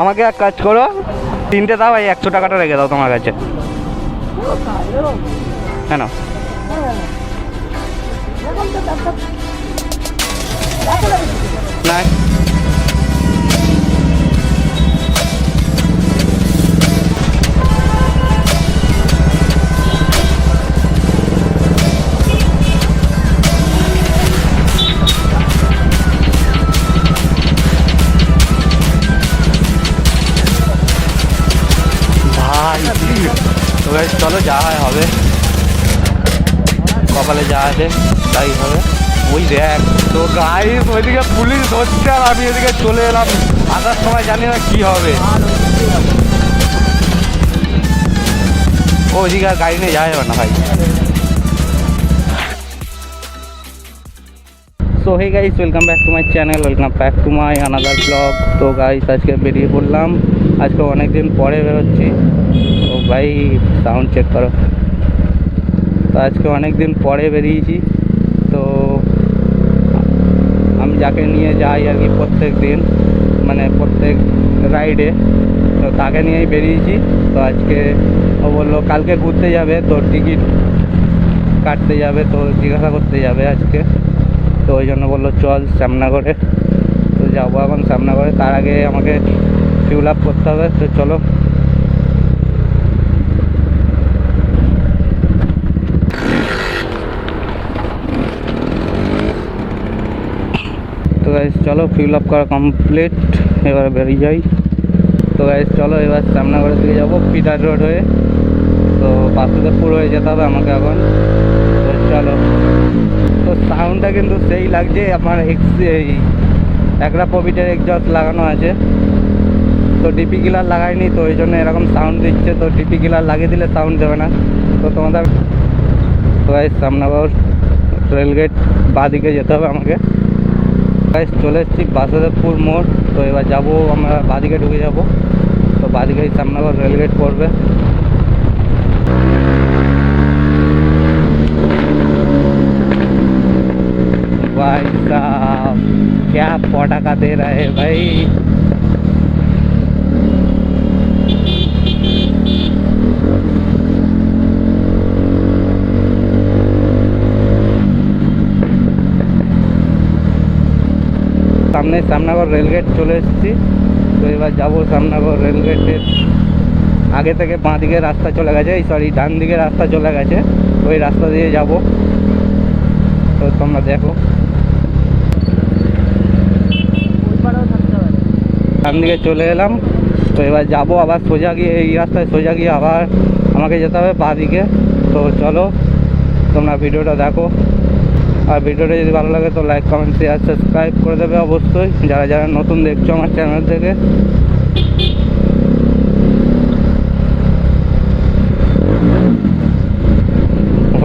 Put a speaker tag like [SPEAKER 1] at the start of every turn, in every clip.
[SPEAKER 1] আমাকে এক কাজ করো তিনটে দাও এই একশো টাকাটা রেখে দাও তোমার কাছে। কেন? না কপালে যা আছে, তাই হবে। ওই দেখ, তো গাইস ওইদিকে পুলিশ ধরছে আর আমি এদিকে চলে এলাম। আসার সময় জানি না কি হবে। ওইদিকে আর গাড়ি নিয়ে যাওয়া যাবে না ভাই। So hey guys welcome back to my channel welcome back to my another blog তো গাইস আজকে বেরিয়ে পড়লাম। আজকে অনেক দিন পরে বেরোচ্ছি। ও ভাই সাউন্ড চেক করো। তো আজকে অনেক দিন পরে বেরিয়েছি। তো আমি যাকে নিয়ে যাই আর কি প্রত্যেক দিন মানে প্রত্যেক রাইডে তো তাকে নিয়েই বেরিয়েছি। তো আজকে ও বলল, কালকে ঘুরতে যাবে তো টিকিট কাটতে যাবে তো জিজ্ঞাসা করতে যাবে আজকে। তো ওই জন্য বলল, চল শ্যামনগরে। তো যাব এখন শ্যামনগরে। তার আগে আমাকে ফিউল আপ করতে হবে। তো চলো তো গাইজ চলো ফিউল আপ করা কমপ্লিট এবার বেরিয়ে যাই। তো গাইজ চলো এবার শ্যামনগরের দিকে যাব পিটার রোড হয়ে। তো বাসুদেবপুর হয়ে যেতে হবে আমাকে এখন। তো চলো। তো সাউন্ডটা কিন্তু সেই লাগছে, আমার এক্স এই একটা প্রবিটের এক্সজস্ট লাগানো আছে। তো ডিপি কিলার লাগাইনি তো ওই জন্য এরকম সাউন্ড দিচ্ছে, তো ডিপি কিলার লাগিয়ে দিলে সাউন্ড দেবে না। তো তোমাদের, তো গাইজ সামনাগর রেলগেট বাঁদিকে যেতে হবে আমাকে। গাইজ চলে এসেছি বাসুদেবপুর মোড় তো এবার যাবো আমরা বাঁদিকে ঢুকে যাব তো বাঁদিকেই সামনাগর রেলগেট পড়বে भाई साहब क्या पटाखा दे रहे हैं भाई সামনে সামনাগর রেলগেট চলে এসেছি। তো এবার যাব সামনাগর রেলগেটের আগে থেকে বাঁ দিকে রাস্তা চলে গেছে এই সরি ডান দিকে রাস্তা চলে গেছে। ওই রাস্তা দিয়ে যাব। তো তোমরা দেখো। ডান দিকে চলে এলাম। তো এবার যাব আবার সোজা গিয়ে এই রাস্তায় সোজা গিয়ে আবার আমাকে যেতে হবে বাঁ দিকে। তো চলো তোমরা ভিডিওটা দেখো। আর ভিডিওটা যদি ভালো লাগে তো লাইক কমেন্ট শেয়ার সাবস্ক্রাইব করে দেবে অবশ্যই। যারা যারা নতুন দেখছ আমার চ্যানেল থেকে।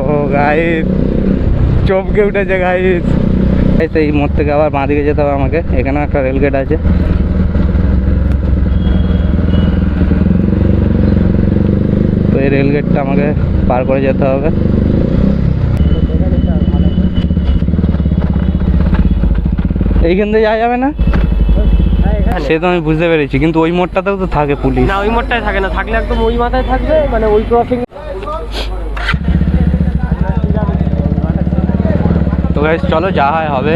[SPEAKER 1] ও গাইস চমকে উঠেছে গাইস এই মোড় থেকে আবার বাঁ দিকে যেতে হবে আমাকে। এখানে একটা রেলগেট আছে। তো এই রেলগেটটা আমাকে পার করে যেতে হবে। এইখান দিয়ে যাওয়া যাবে না? সে তো আমি বুঝতে পেরেছি কিন্তু ওই মোড়টাতেও তো থাকে পুলিশ।
[SPEAKER 2] না ওই মোড়টায় থাকে না থাকলে একদম ওই মাথায় থাকবে মানে ওই ক্রসিং
[SPEAKER 1] তো গাইস চলো যা হয় হবে।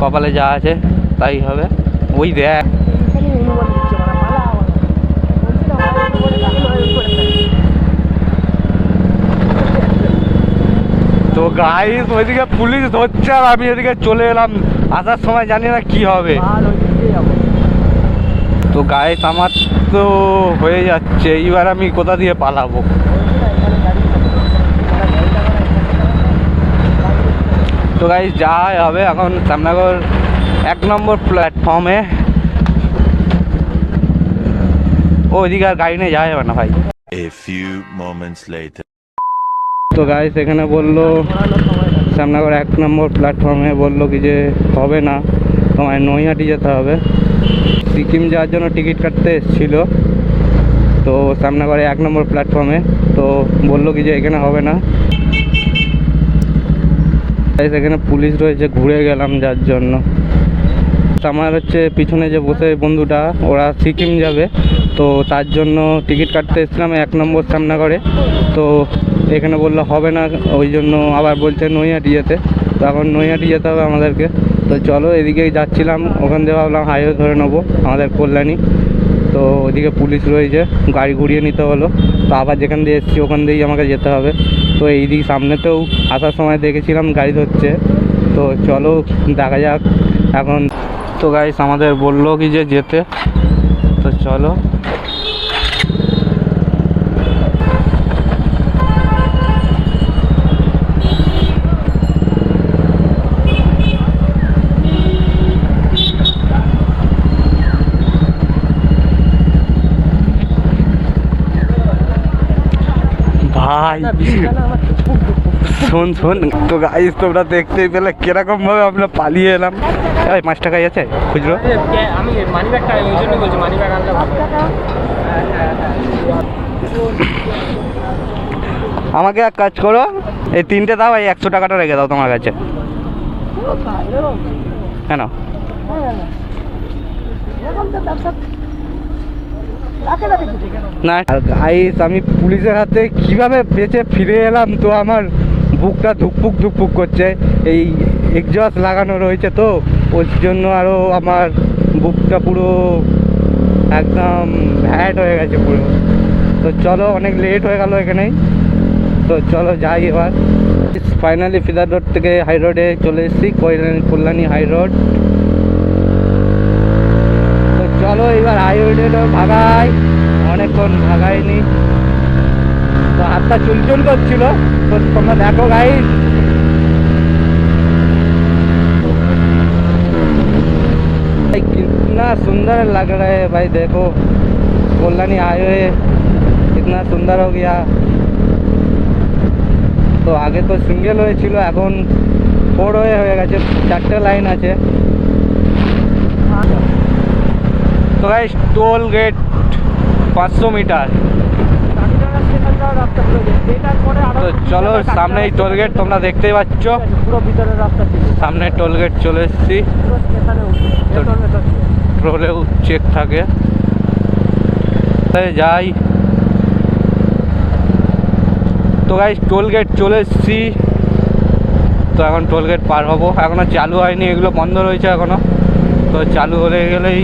[SPEAKER 1] কপালে যা আছে তাই হবে। ওই দেখ। তো গাইস ওইদিকে পুলিশ ধরছে আর আমি এদিকে চলে এলাম। আসার সময় জানি না কি হবে। তো গাইস আমার তো হয়ে যাচ্ছে। এইবার আমি কোথা দিয়ে পালাবো? তো গাইস যা হবে এখন সামনাগর এক নম্বর প্ল্যাটফর্মে ও ওইদিকে আর গাড়ি নিয়ে যাওয়া যাবে না ভাই।
[SPEAKER 3] A few moments later.
[SPEAKER 1] তো গাইস এখানে বলল সামনাগর এক নম্বর প্ল্যাটফর্মে বলল কি যে হবে না, তোমায় নৈহাটি যেতে হবে। সিকিম যাওয়ার জন্য টিকিট কাটতে এসেছিল, তো সামনাগরে এক নম্বর প্ল্যাটফর্মে তো বলল কি যে এখানে হবে না। এখানে পুলিশ রয়েছে, ঘুরে গেলাম যার জন্য। আমার হচ্ছে পিছনে যে বসে বন্ধুটা, ওরা সিকিম যাবে। তো তার জন্য টিকিট কাটতে এসেছিলাম এক নম্বর সামনা করে তো এখানে বলল হবে না, ওই জন্য আবার বলছে নৈহাটি যেতে তো এখন নৈহাটি যেতে হবে আমাদেরকে। তো চলো এদিকেই যাচ্ছিলাম, ওখান থেকে ভাবলাম হাইওয়ে ধরে নেব, আমাদের কল্যাণী। তো ওদিকে পুলিশ রয়েছে, গাড়ি ঘুরিয়ে নিতে হলো। তো আবার যেখান দিয়ে এসেছি ওখান দিয়েই আমাকে যেতে হবে। তো এই দিক সামনেতেও আসার সময় দেখেছিলাম গাড়ি ধরছে। তো চলো দেখা যাক এখন। তো গাইস আমাদের বলল কি যে যেতে। তো চলো। ভাই। শোন শোন তো গাইস তোমরা দেখতেই পেলে কীরকম ভাবে আমরা পালিয়ে এলাম। এই পাঁচ টাকাই আছে খুচরো?
[SPEAKER 2] আমি মানি ব্যাগটা ওই জন্য বলছি মানি ব্যাগ আনলে
[SPEAKER 1] আমাকে এক কাজ করো এই তিনটে দাও এই একশো টাকাটা রেখে দাও তোমার কাছে। কেন? না গাইস আমি পুলিশের হাতে কীভাবে বেঁচে ফিরে এলাম তো আমার বুকটা ধুকপুক ধুকপুক করছে। এই এক্সজস্ট লাগানো রয়েছে তো, ওর জন্য আরও আমার বুকটা পুরো একদম ভ্যাট হয়ে গেছে পুরো। তো চলো, অনেক লেট হয়ে গেল এখানেই তো চলো যাই এবার। ফাইনালি ফিদার রোড থেকে হাই রোডে চলে এসেছি, কল্যাণী হাই রোড তো চলো এবার হাই রোডে ভাগাই অনেকক্ষণ ভাগাইনি তো হাতটা চুলচুল করছিল তো তোমরা দেখো গাই कितना सुंदर लग रहा है भाई देखो कल्याणी हाईवे कितना सुंदर हो गया তো আগে তো সিঙ্গেল হয়েছিল এখন ফোর ওয়ে হয়ে গেছে চারটে লাইন আছে তো গাইস টোল গেট পাঁচশো মিটার। তো চলো, সামনে এই টোল গেট তোমরা দেখতেই পাচ্ছ। সামনে টোল গেট চলে এসেছি। টোলেও চেক থাকে। যাই। তো গাইস টোল গেট চলে এসেছি। তো এখন টোল গেট পার হব। এখনও চালু হয়নি, এগুলো বন্ধ রয়েছে এখনও তো চালু হয়ে গেলেই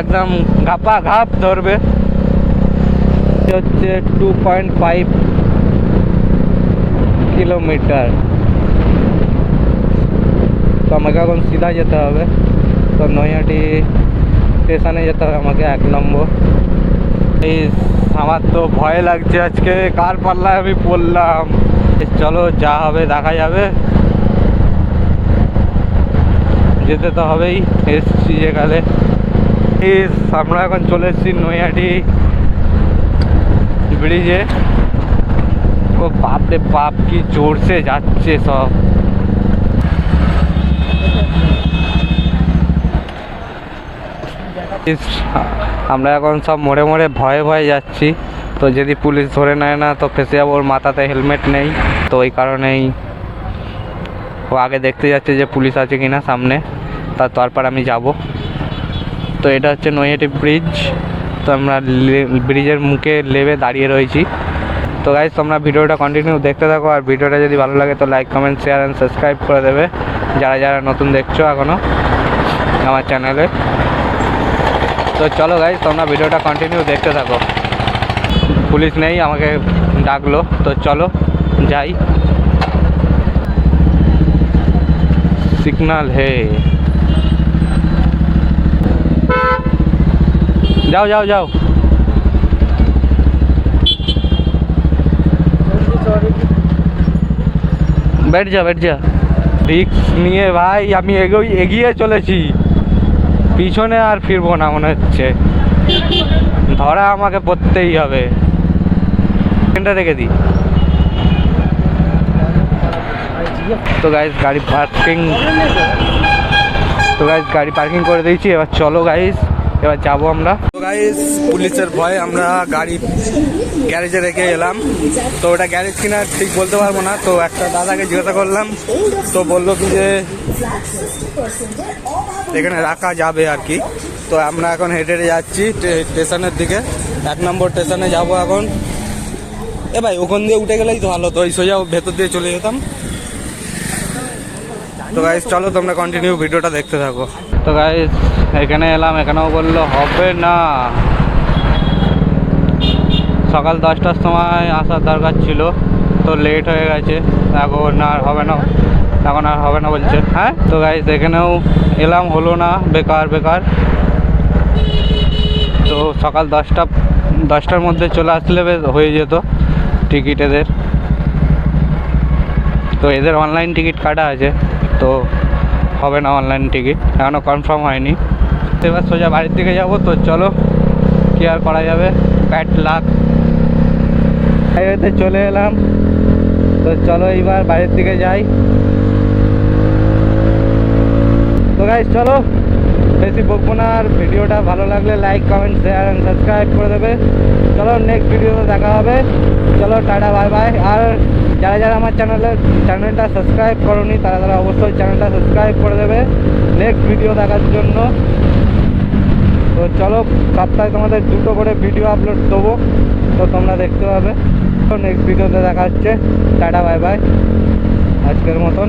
[SPEAKER 1] একদম ঘাপা ঘাপ ধরবে। হচ্ছে টু পয়েন্ট ফাইভ কিলোমিটার তো আমাকে এখন সিধা যেতে হবে। তো নৈহাটি স্টেশনে যেতে হবে আমাকে এক নম্বর। এই আমার তো ভয় লাগছে আজকে, কার পাল্লায় আমি পড়লাম। চলো যা হবে, দেখা যাবে। যেতে তো হবেই, এসছি যেখানে। এই আমরা এখন চলে এসেছি নৈহাটি ব্রিজে। ও বাপরে বাপ, কি জোরসে যাচ্ছে সব। আমরা এখন সব মোড়ে মোড়ে ভয়ে ভয়ে যাচ্ছি। তো যদি পুলিশ ধরে নেয় না, তো ফেসে যাব, ওর মাথাতে হেলমেট নেই। তো ওই কারণেই ও আগে দেখতে যাচ্ছে যে পুলিশ আছে কি না সামনে তারপর আমি যাব। তো এটা হচ্ছে নৈহাটি ব্রিজ। তো আমরা ব্রিজের মুখে লেবে দাঁড়িয়ে রয়েছি। তো গাইজ তোমরা ভিডিওটা কন্টিনিউ দেখতে থাকো, আর ভিডিওটা যদি ভালো লাগে তো like comment share and subscribe করে দেবে। যারা যারা নতুন দেখছ এখনও আমার চ্যানেলে তো চলো গাইজ তোমরা ভিডিওটা কন্টিনিউ দেখতে থাকো। পুলিশ নেই, আমাকে ডাকলো। তো চলো, যাই। সিগনাল হে যাও যাও যাও बैठ जा बैठ जा রিক্স নিয়ে ভাই আমি এগোই এগিয়ে চলেছি পিছনে আর ফিরবো না মনে হচ্ছে ধরা আমাকে পড়তেই হবে ট্রেনটা রেখে দিই তো গাইজ গাড়ি পার্কিং তো গাইজ গাড়ি পার্কিং করে দিয়েছি এবার চলো গাইজ এবার যাব আমরা। তো গাইজ পুলিশের ভয় আমরা গাড়ি গ্যারেজে রেখে এলাম। তো ওটা গ্যারেজ কিনা ঠিক বলতে পারব না। তো একটা দাদাকে জিজ্ঞাসা করলাম। তো বলল কি যে, এখানে রাখা যাবে আর কি। তো আমরা এখন হেঁটে হেঁটে যাচ্ছি স্টেশনের দিকে। এক নম্বর স্টেশনে যাব এখন। এ ভাই, ওখান দিয়ে উঠে গেলেই তো ভালো। তো ওই সোজা ভেতর দিয়ে চলে যেতাম। তো গাইজ চলো তোমরা কন্টিনিউ ভিডিওটা দেখতে থাকো। তো গাইজ এখানে এলাম, এখানেও বলল, হবে না। সকাল দশটার সময় আসার দরকার ছিল, তো লেট হয়ে গেছে। এখন আর হবে না, এখন আর হবে না বলছে। হ্যাঁ? তো গাইজ এখানেও এলাম, হলো না, বেকার বেকার। তো সকাল দশটা, দশটার মধ্যে চলে আসলে হয়ে যেত টিকিট এদের। তো এদের অনলাইন টিকিট কাটা আছে। তো হবে না অনলাইন টিকিট এখনও কনফার্ম হয়নি। তো এবার সোজা বাড়ির দিকে যাব তো, চলো, কী আর করা যাবে? ব্যাট লাক হাইওয়েতে চলে এলাম। তো চলো এইবার বাড়ির দিকে যাই। তো গাইজ চলো, বেশি বকবো না, আর ভিডিওটা ভালো লাগলে like comment share and subscribe করে দেবে। চলো নেক্সট ভিডিওতে দেখা হবে। চলো, টাটা বাই বাই আর যারা যারা আমার চ্যানেলে চ্যানেলটা সাবস্ক্রাইব করনি, তারা তারা অবশ্যই চ্যানেলটা সাবস্ক্রাইব করে দেবে। নেক্সট ভিডিও দেখার জন্য। তো চলো, সপ্তাহে তোমাদের দুটো করে ভিডিও আপলোড দেবো। তো তোমরা দেখতে পাবে। তো নেক্সট ভিডিওতে দেখা হচ্ছে। টাটা বাই বাই আজকের মতন।